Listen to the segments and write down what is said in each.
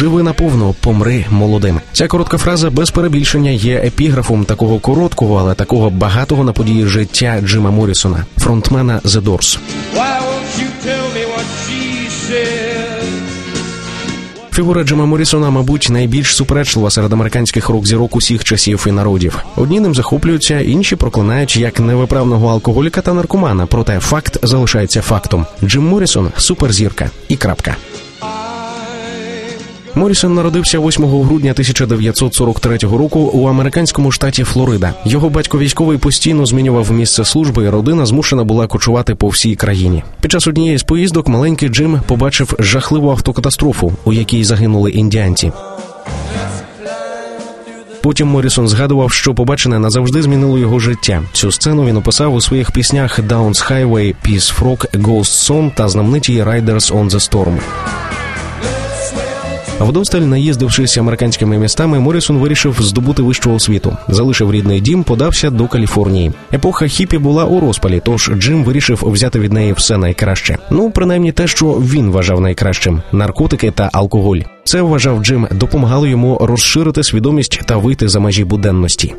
живи наповну, помри молодим. Ця коротка фраза без перебільшення є епіграфом такого короткого, але такого багатого на події життя Джима Моррісона, фронтмена The Doors. Фігура Джима Моррісона, мабуть, найбільш суперечлива серед американських рок-зірок усіх часів і народів. Одні ним захоплюються, інші проклинають як невиправного алкоголіка та наркомана. Проте факт залишається фактом. Джим Моррісон суперзірка і крапка. Моррісон народився 8 грудня 1943 року у американському штаті Флорида. Його батько військовий постійно змінював місце служби, і родина змушена була кочувати по всій країні. Під час однієї з поїздок маленький Джим побачив жахливу автокатастрофу, у якій загинули індіанці. Потім Моррісон згадував, що побачене назавжди змінило його життя. Цю сцену він описав у своїх піснях Downs Highway, Peace Frog, Ghost Song та знаменитій Riders on the Storm. Вдосталь наїздившись американськими містами, Моррісон вирішив здобути вищу освіту. Залишив рідний дім, подався до Каліфорнії. Епоха хіпі була у розпалі, тож Джим вирішив взяти від неї все найкраще. Ну, принаймні те, що він вважав найкращим: наркотики та алкоголь. Це вважав Джим, допомагало йому розширити свідомість та вийти за межі буденності.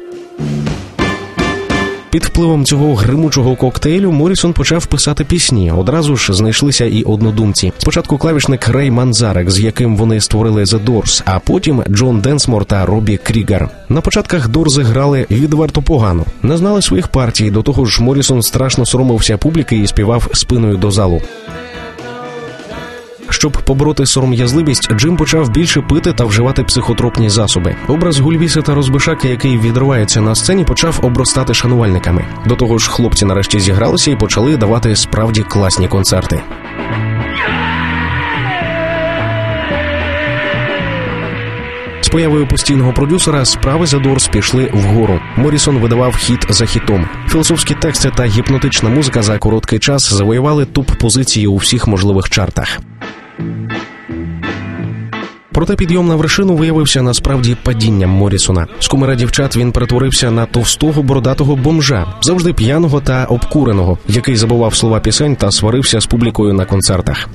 Під впливом цього гримучого коктейлю Морісон почав писати пісні. Одразу ж знайшлися і однодумці. Спочатку клавішник Рей Манзарек, з яким вони створили The Doors, а потім Джон Денсмор та Робі Крігер. На початках Дорзи грали відверто погано, не знали своїх партій. До того ж, Морісон страшно соромився публіки і співав спиною до залу. Щоб побороти сором'язливість, Джим почав більше пити та вживати психотропні засоби. Образ Гульвіса та Розбишаки, який відривається на сцені, почав обростати шанувальниками. До того ж, хлопці нарешті зігралися і почали давати справді класні концерти. Появою постійного продюсера справи за Дорс пішли вгору. Морісон видавав хіт за хітом. Філософські тексти та гіпнотична музика за короткий час завоювали топ-позиції у всіх можливих чартах. Проте підйом на вершину виявився насправді падінням Морісона. З кумира дівчат він перетворився на товстого бородатого бомжа, завжди п'яного та обкуреного, який забував слова пісень та сварився з публікою на концертах.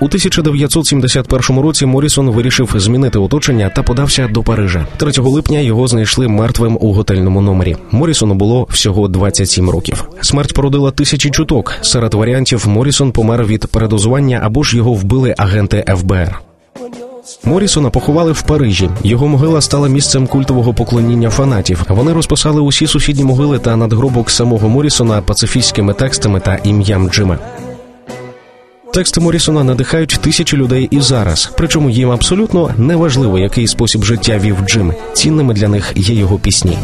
У 1971 році Морісон вирішив змінити оточення та подався до Парижа. 3 липня його знайшли мертвим у готельному номері. Морісону було всього 27 років. Смерть породила тисячі чуток. Серед варіантів Морісон помер від передозування або ж його вбили агенти ФБР. Морісона поховали в Парижі. Його могила стала місцем культового поклоніння фанатів. Вони розписали усі сусідні могили та надгробок самого Морісона пацифістськими текстами та ім'ям Джима. Тексти Морісона надихають тисячі людей і зараз. Причому їм абсолютно не важливо, який спосіб життя вів Джим. Цінними для них є його пісні.